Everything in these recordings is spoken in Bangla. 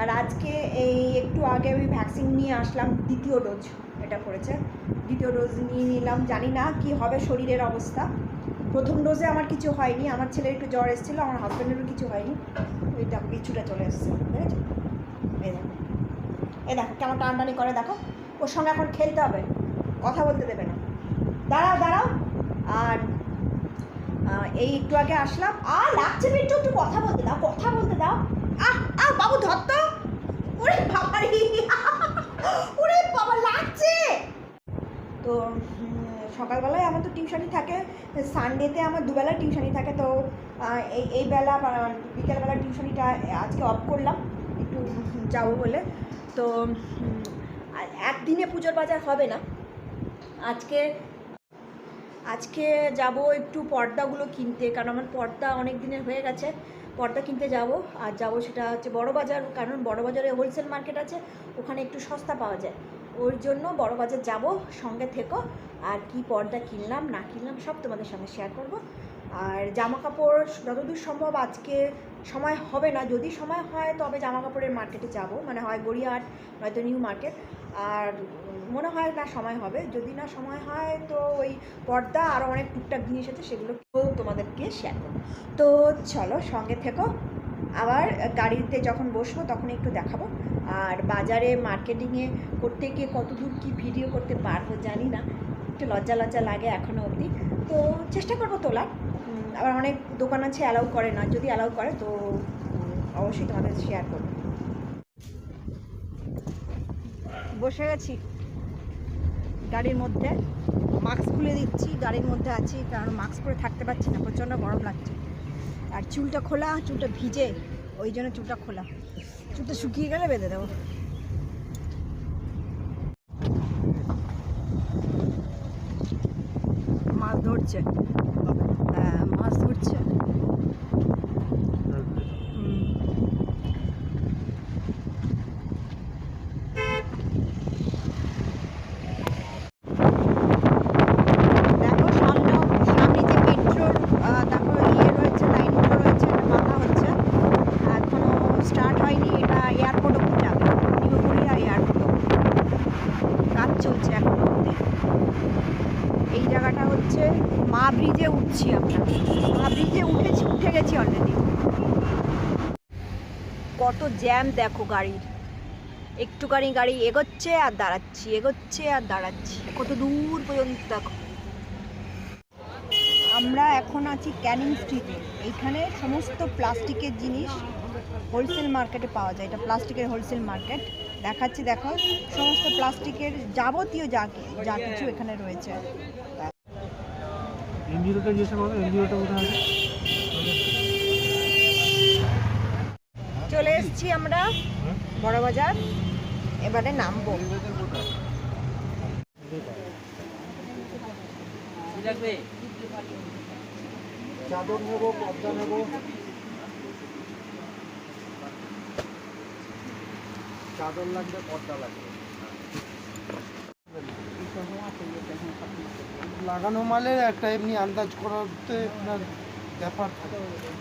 আর আজকে এই একটু আগে আমি ভ্যাকসিন নিয়ে আসলাম, দ্বিতীয় ডোজ এটা করেছে। দ্বিতীয় ডোজ নিয়ে নিলাম, জানি না কি হবে শরীরের অবস্থা। প্রথম ডোজে আমার কিছু হয়নি, আমার ছেলের একটু জ্বর এসেছিল, আমার হাজব্যান্ডেরও কিছু হয়নি। এটা কিছুটা চলে এসছে এই দেখো। এই দেখো, কেমন টানটানি করে, দেখো। ওর সঙ্গে এখন খেলতে হবে, কথা বলতে দেবে না। দাঁড়াও দাঁড়াও। আর এই একটু আগে আসলাম। আর লাগছে একটু একটু কথা বলতে দাও, কথা বলতে দাও। বাবু তো। সকালবেলায় আমার তো টিউশনই থাকে। সানডেতে আমার দুবেলা টিউশনই থাকে। তো এই এই বেলা বিকেলবেলা টিউশনিটা আজকে অফ করলাম। একটু যাব বলে। তো একদিনে পুজোর বাজার হবে না। আজকে আজকে যাব একটু পর্দাগুলো কিনতে। কারণ আমার পর্দা অনেক দিনের হয়ে গেছে। পর্দা কিনতে যাব, আর যাব সেটা হচ্ছে বড় বাজার, কারণ বড় বাজারে হোলসেল মার্কেট আছে, ওখানে একটু সস্তা পাওয়া যায়। ওর জন্য বড় বাজার যাব, সঙ্গে থেকো, আর কি পর্দা কিনলাম, না কিনলাম, সব তোমাদের সঙ্গে শেয়ার করব। আর জামা কাপড় যতদূর সম্ভব আজকে সময় হবে না, যদি সময় হয়, তবে জামা কাপড়ের মার্কেটে যাব মানে হয় গড়িয়াহাট, নয়তো নিউ মার্কেট আর মনে হয় না সময় হবে। যদি না সময় হয়, তো ওই পর্দা আরও অনেক টুকটাক জিনিস আছে, সেগুলো তোমাদেরকে শেয়ার করব। তো চলো সঙ্গে থেকো। আবার গাড়িতে যখন বসবো, তখন একটু দেখাবো। আর বাজারে মার্কেটিংয়ে করতে গিয়ে কত দূর কী ভিডিও করতে পারব জানি না। একটু লজ্জা লজ্জা লাগে এখনও অবধি। তো চেষ্টা করব তোলার। আবার অনেক দোকান আছে অ্যালাউ করে না, যদি অ্যালাউ করে, তো অবশ্যই তোমাদের শেয়ার করব। বসে গেছি। গাড়ির মধ্যে। মাস্ক খুলে দিচ্ছি, গাড়ির মধ্যে আছি, কারণ মাস্ক পরে থাকতে পারছি না, প্রচণ্ড গরম লাগছে। আর চুলটা খোলা, চুলটা ভিজে, ওই জন্য চুলটা খোলা। চুলটা শুকিয়ে গেলে বেঁধে দেবো। মাছ ধরছে হ্যাঁ মাছ ধরছে হুম। দেখো সামনে সামনে যে মেট্রোর দেখো ইয়ে রয়েছে লাইনগুলো রয়েছে এটা বাঁধা হচ্ছে এখনও স্টার্ট হয়নি এটা এয়ারপোর্ট অব্দি যাবে নিউ গড়িয়া এয়ারপোর্ট অব্দি কাজ চলছে এখনও অব্দি এই জায়গাটা হচ্ছে মা ব্রিজে উঠছি আমরা। মা ব্রিজে উঠেছি, উঠে গেছি অলরেডি কত জ্যাম দেখো গাড়ির। একটুখানি গাড়ি এগোচ্ছে আর দাঁড়াচ্ছি, এগোচ্ছে আর দাঁড়াচ্ছি। কত দূর পর্যন্ত দেখো। আমরা এখন আছি ক্যানিং স্ট্রিটে। এইখানে সমস্ত প্লাস্টিকের জিনিস হোলসেল মার্কেটে পাওয়া যায়। এটা প্লাস্টিকের হোলসেল মার্কেট। দেখাচ্ছি, দেখো, সমস্ত প্লাস্টিকের যাবতীয় যা যা কিছু এখানে রয়েছে। এনজিওটা জিজ্ঞাসা করো এনজিওটা কোথায় আছে? চলে এসেছি আমরা বড় বাজার। এবারে নামবো। চাদর নেব পর্দা নেব। চাদর লাগবে পর্দা লাগবে। লাগানো মালের একটা এমনি আন্দাজ করাতে আপনার ব্যাপার থাকে।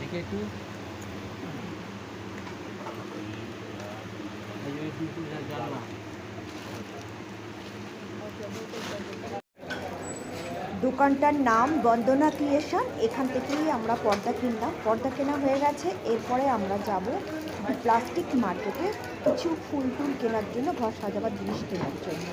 দেখে একটু। দোকানটার নাম বন্দনা ক্রিয়েশন। এখান থেকেই আমরা পর্দা কিনলাম। পর্দা কেনা হয়ে গেছে। এরপরে আমরা যাব প্লাস্টিক মার্কেটে। কিছু ফুল টুল কেনার জন্য ঘর সাজাবার জিনিস কেনার জন্য।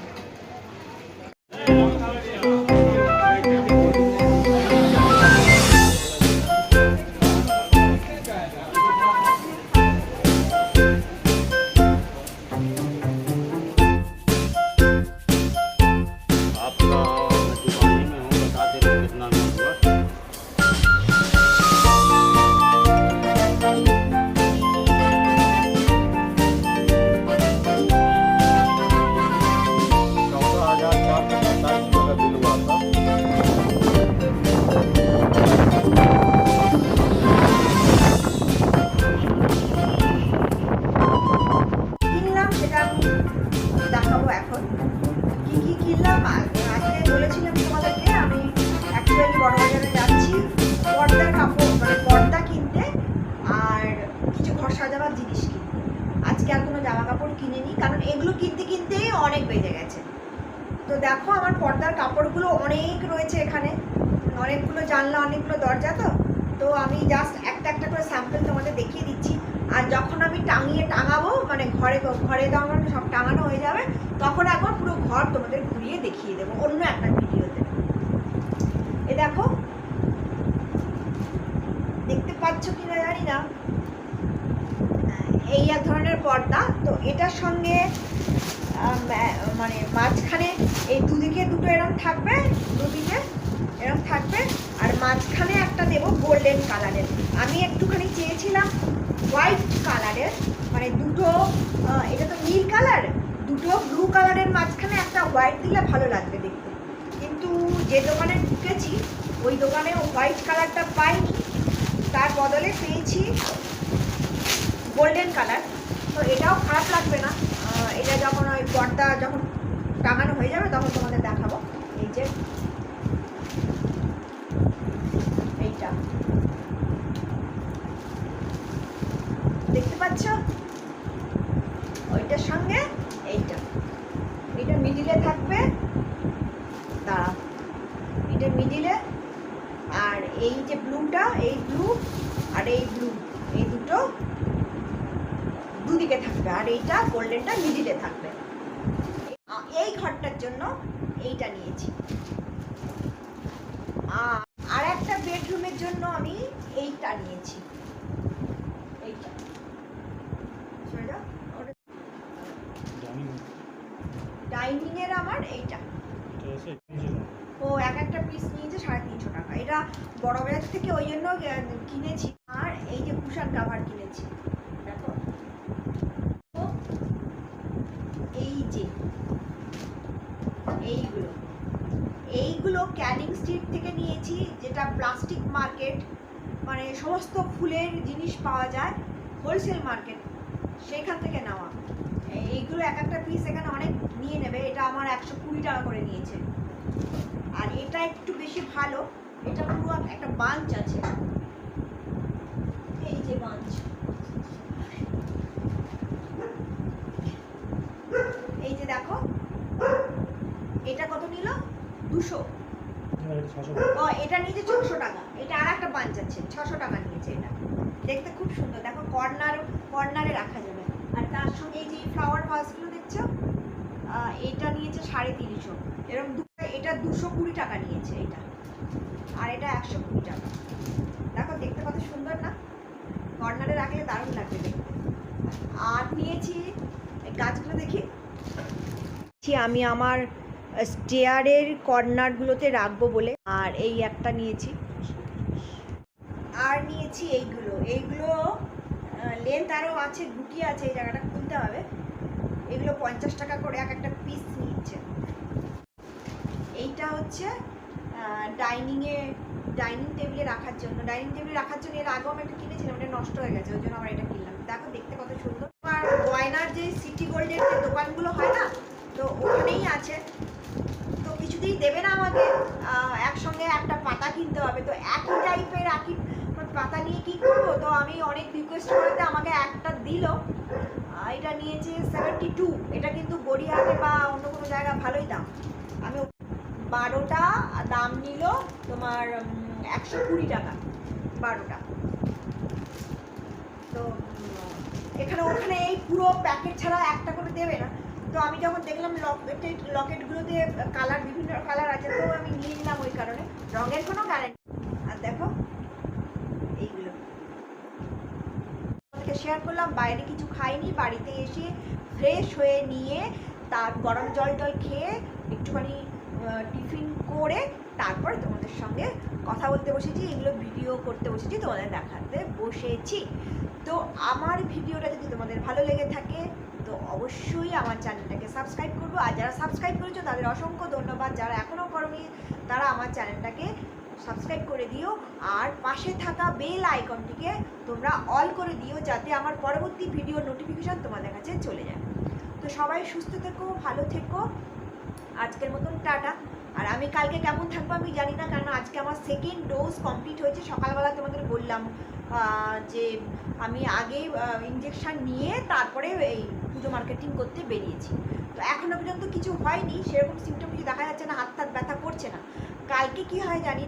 কিনে নিই কারণ এগুলো কিনতে কিনতেই অনেক বেজে গেছে। তো দেখো আমার পর্দার কাপড়গুলো অনেক রয়েছে এখানে, অনেকগুলো জানলা, অনেকগুলো দরজা তো। তো আমি জাস্ট একটা একটা করে স্যাম্পল তোমাদের দেখিয়ে দিচ্ছি। আর যখন আমি টাঙিয়ে টাঙাবো মানে ঘরে ঘরে দাঁড়ানো সব টাঙানো হয়ে যাবে, তখন একবার পুরো ঘর তোমাদের ঘুরিয়ে দেখিয়ে দেবো অন্য একটা ভিডিওতে। এ দেখো, দেখতে পাচ্ছ কিনা জানি না। এই এক ধরনের পর্দা। তো এটার সঙ্গে মানে মাঝখানে এই দুদিকে দুটো এরকম থাকবে, দুদিকে এরকম থাকবে, আর মাঝখানে একটা দেবো গোল্ডেন কালারের। আমি একটুখানি চেয়েছিলাম হোয়াইট কালারের মানে দুটো এটা তো নীল কালার, দুটো ব্লু কালারের মাঝখানে একটা হোয়াইট দিলে ভালো লাগবে দেখতে। কিন্তু যে দোকানে ঢুকেছি, ওই দোকানে হোয়াইট কালারটা পাইনি। তার বদলে পেয়েছি গোল্ডেন কালার তো এটাও খারাপ লাগবে না। এটা যখন ওই পর্দা যখন টাঙানো হয়ে যাবে, তখন তোমাদের দেখাবো। এই যে, এইটা। দেখতে পাচ্ছ? ওইটার সঙ্গে এইটা। এটা মিডিলে থাকবে। দাঁড়া। এটা মিডিলে আর এই যে ব্লুটা এই ব্লু আর এই ব্লু এই দুটো দুদিকে থাকবে আর এইটা গোল্ডেনটা মিডিলে থাকবে। এই ঘরটার জন্য এইটা নিয়েছি। আর একটা বেডরুমের জন্য আমি এইটা নিয়েছি। এইটা। ডাইনিং এর আমার এইটা। ও এক একটা পিস নিয়েছে সাড়ে তিনশো টাকা। এটা বড় বাজার থেকে ওই জন্য কিনেছি। আর এই যে কুশান কাভার কিনেছি দেখো তো এই যে এইগুলো এইগুলো ক্যানিং স্ট্রিট থেকে নিয়েছি, যেটা প্লাস্টিক মার্কেট মানে সমস্ত ফুলের জিনিস পাওয়া যায়, হোলসেল মার্কেট সেখান থেকে নেওয়া। এইগুলো এক একটা পিস এখানে অনেক নিয়ে নেবে, এটা আমার একশো কুড়ি টাকা করে নিয়েছে। আর এটা একটু বেশি ভালো, এটা পুরো একটা বাঞ্চ আছে। এই যে বাঞ্চ। এই যে দেখো, এটা কত নিল? দুশো। এটা নিয়েছে ছশো টাকা। এটা আর একটা ছশো টাকা নিয়েছে এটা। দেখতে খুব সুন্দর। দেখো, কর্নার, কর্নারে রাখা যাবে। আর তার সঙ্গে এই যে ফ্লাওয়ার ভাসগুলো দেখছ? এটা নিয়েছে সাড়ে তিনশো। এরকম এটা দুশো কুড়ি টাকা নিয়েছে এটা। আর এটা একশো কুড়ি টাকা। দেখো, দেখতে কত সুন্দর না? কর্নারে রাখলে দারুণ লাগবে দেখতে। আর নিয়েছি গাছগুলো দেখি। আমি আমার স্টেয়ারের কর্নারগুলোতে রাখব বলে। আর এই একটা নিয়েছি। আর নিয়েছি এইগুলো। এইগুলো লেন্থ আরও আছে, গুটি আছে, এই জায়গাটা খুলতে হবে। এগুলো পঞ্চাশ টাকা করে এক একটা পিস নিচ্ছে। এইটা হচ্ছে ডাইনিংয়ে ডাইনিং টেবিলে রাখার জন্য। ডাইনিং টেবিলে রাখার জন্য এর আগেও আমি একটা কিনেছিলাম এটা নষ্ট হয়ে গেছে, ওই জন্য আমার এটা কিনলাম। দেখো, দেখতে কত সুন্দর। আর গয়নার যে সিটি গোল্ডের যে দোকানগুলো হয় না, তো ওখানেই আছে। কিছুতেই দেবে না আমাকে। একসঙ্গে একটা পাতা কিনতে হবে। তো একই টাইপের একই পাতা নিয়ে কি করব? তো আমি অনেক রিকোয়েস্ট করাতে আমাকে একটা দিল। এটা নিয়েছে সেভেন্টি টু এটা কিন্তু গড়িয়াহাটে বা অন্য কোনো জায়গা ভালোই দাম। আমি বারোটা দাম নিল তোমার একশো কুড়ি টাকা। বারোটা। তো এখানে ওখানে এই পুরো প্যাকেট ছাড়া একটা করে দেবে না। তো আমি যখন দেখলাম লকেট লকেটগুলোতে কালার বিভিন্ন কালার আছে, তো আমি নিয়ে নিলাম ওই কারণে। রঙের কোনো গ্যারেন্টি আর দেখো, এইগুলো। তোমাদেরকে শেয়ার করলাম, বাইরে কিছু খাইনি, বাড়িতে এসে ফ্রেশ হয়ে নিয়ে তার গরম জল টল খেয়ে একটুখানি টিফিন করে তারপর তোমাদের সঙ্গে কথা বলতে বসেছি, এগুলো ভিডিও করতে বসেছি, তোমাদের দেখাতে বসেছি। তো আমার ভিডিওটা যদি তোমাদের ভালো লেগে থাকে অবশ্যই আমার চ্যানেলটাকে সাবস্ক্রাইব করব। আর যারা সাবস্ক্রাইব করেছ, তাদের অসংখ্য ধন্যবাদ। যারা এখনও করনি, তারা আমার চ্যানেলটাকে সাবস্ক্রাইব করে দিও। আর পাশে থাকা বেল আইকনটিকে তোমরা অল করে দিও, যাতে আমার পরবর্তী ভিডিও নোটিফিকেশন তোমাদের কাছে চলে যায়। তো সবাই সুস্থ থেকো, ভালো থেকো। আজকের মতন টাটা। আর আমি কালকে কেমন থাকব আমি জানি না কারণ আজকে আমার সেকেন্ড ডোজ কমপ্লিট হয়েছে। সকালবেলা তোমাদের বললাম যে আমি আগে ইঞ্জেকশন নিয়ে তারপরে এই পুজো মার্কেটিং করতে বেরিয়েছি তো এখনও পর্যন্ত কিছু হয়নি, সেরকম সিমটম কিছু দেখা যাচ্ছে না হাত হাত ব্যথা করছে না কালকে কি হয় জানি।